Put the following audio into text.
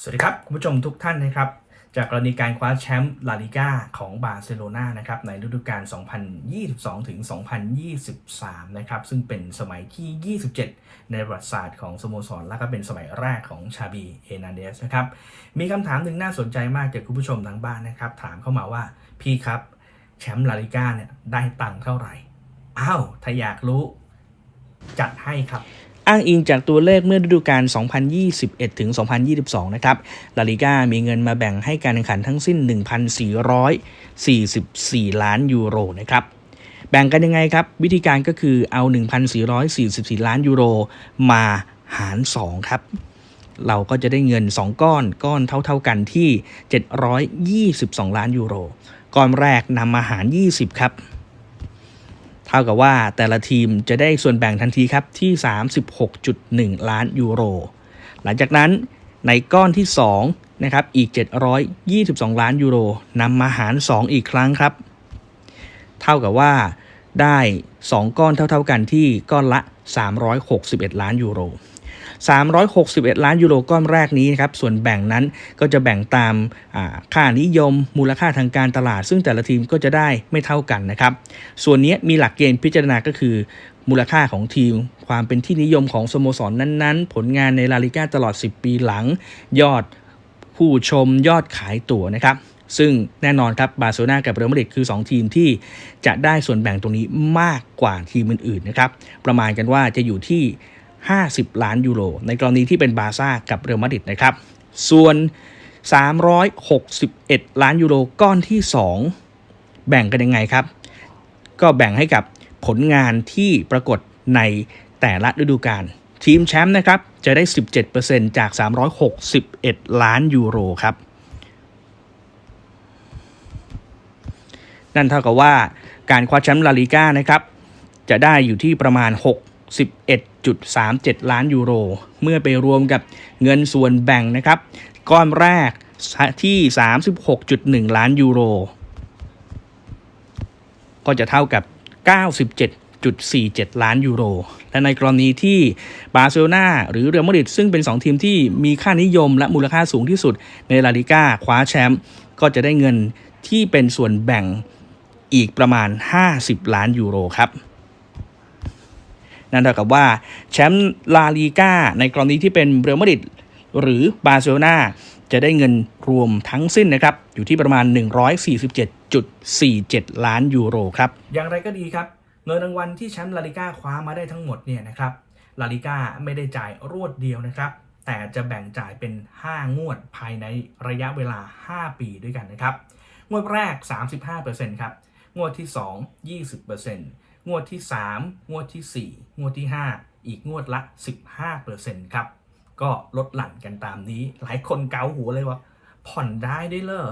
สวัสดีครับ คุณผู้ชมทุกท่านนะครับ จากกรณีการคว้าแชมป์ลาลิก้าของบาร์เซโลนานะครับในฤดูกาล 2022 ถึง 2023 นะครับ ซึ่งเป็นสมัยที่ 27 ในประวัติศาสตร์ของสโมสร และก็เป็นสมัยแรกของชาบีเอนาเดสนะครับ มีคำถามหนึ่งน่าสนใจมากจากคุณผู้ชมทางบ้านนะครับ ถามเข้ามาว่าพี่ครับแชมป์ลาลิก้าเนี่ยได้ตังค์เท่าไหร่อ้าวถ้าอยากรู้ จัดให้ครับ อ้างอิงจากตัวเลขเมื่อฤดูกาล 2021 ถึง 2022 นะครับ ลาลิก้ามีเงินมาแบ่งให้การแข่งขันทั้งสิ้น 1,444 ล้านยูโรนะครับแบ่งกันยังไงครับ วิธีการก็คือเอา 1,444 ล้านยูโรมาหาร 2 ครับ เราก็จะได้เงิน 2 ก้อนก้อนเท่า ๆกันที่ 722 ล้านยูโร ก้อนแรกนำมาหาร 20 ครับ เท่ากับว่าแต่ละทีมจะได้ส่วนแบ่งทันทีครับที่ 36.1 ล้านยูโร หลังจากนั้นในก้อนที่2นะครับอีก 722 ล้านยูโรนำมาหาร 2 อีกครั้งครับ เท่ากับว่าได้ 2 ก้อนเท่าๆกันที่ก้อนละ 361 ล้านยูโร 361 ล้านยูโรก้อนแรกนี้นะครับส่วนแบ่งนั้นก็จะแบ่งตามค่านิยมมูลค่าทางการตลาด ซึ่งแต่ละทีมก็จะได้ไม่เท่ากันนะครับส่วนนี้มีหลักเกณฑ์พิจารณาก็คือมูลค่าของทีม ความเป็นที่นิยมของสโมสรนั้นๆ ผลงานในลาลิก้าตลอด 10 ปีหลัง ยอดผู้ชมยอดขายตั๋วนะครับ ซึ่งแน่นอนครับบาร์เซโลนากับเรอัลมาดริดคือ 2 ทีมที่จะได้ส่วนแบ่งตรงนี้มากกว่าทีมอื่นๆนะครับ ประมาณกันว่าจะอยู่ที่ 50 ล้านยูโร ในกรณีที่เป็นบาร์ซ่ากับเรอัลมาดริดนะครับ ส่วน 361 ล้านยูโรก้อนที่ 2 แบ่งกันยังไงครับ ก็แบ่งให้กับผลงานที่ปรากฏในแต่ละฤดูกาลทีมแชมป์นะครับ จะได้ 17%จาก 361 ล้านยูโรครับ นั่นเท่ากับว่าการคว้าแชมป์ลาลิก้านะครับ จะได้อยู่ที่ประมาณ 61.37 ล้านยูโร เมื่อไปรวมกับเงินส่วนแบ่งนะครับ ก้อนแรกที่ 36.1 ล้านยูโร ก็จะเท่ากับ 97.47 ล้านยูโร และในกรณีที่บาร์เซโลนาหรือเรอัลมาดริดซึ่งเป็น 2 ทีมที่มีค่านิยมและมูลค่าสูงที่สุดในลาลิก้าคว้าแชมป์ก็จะได้เงินที่เป็นส่วนแบ่งอีกประมาณ 50 ล้านยูโรครับ นั่นเท่ากับว่าแชมป์ลาลีกาในกรณีที่เป็นเรอัลมาดริดหรือบาร์เซโลนาจะได้เงินรวมทั้งสิ้นนะครับ อยู่ที่ประมาณ 147.47 ล้านยูโรครับ อย่างไรก็ดีครับ เงินรางวัลที่แชมป์ลาลิก้าคว้ามาได้ทั้งหมดเนี่ยนะครับลาลิก้าไม่ได้จ่ายรวดเดียวนะครับ แต่จะแบ่งจ่ายเป็น 5 งวดภายในระยะเวลา 5 ปีด้วยกันนะครับ งวดแรก 35%ครับ งวดที่ 2 20% งวดที่ 3 งวดที่ 4 งวดที่ 5 อีกงวดละ 15%ครับ ก็ลดหลั่นกันตามนี้ หลายคนเกาหัวเลยว่า ผ่อนได้ได้เหรอ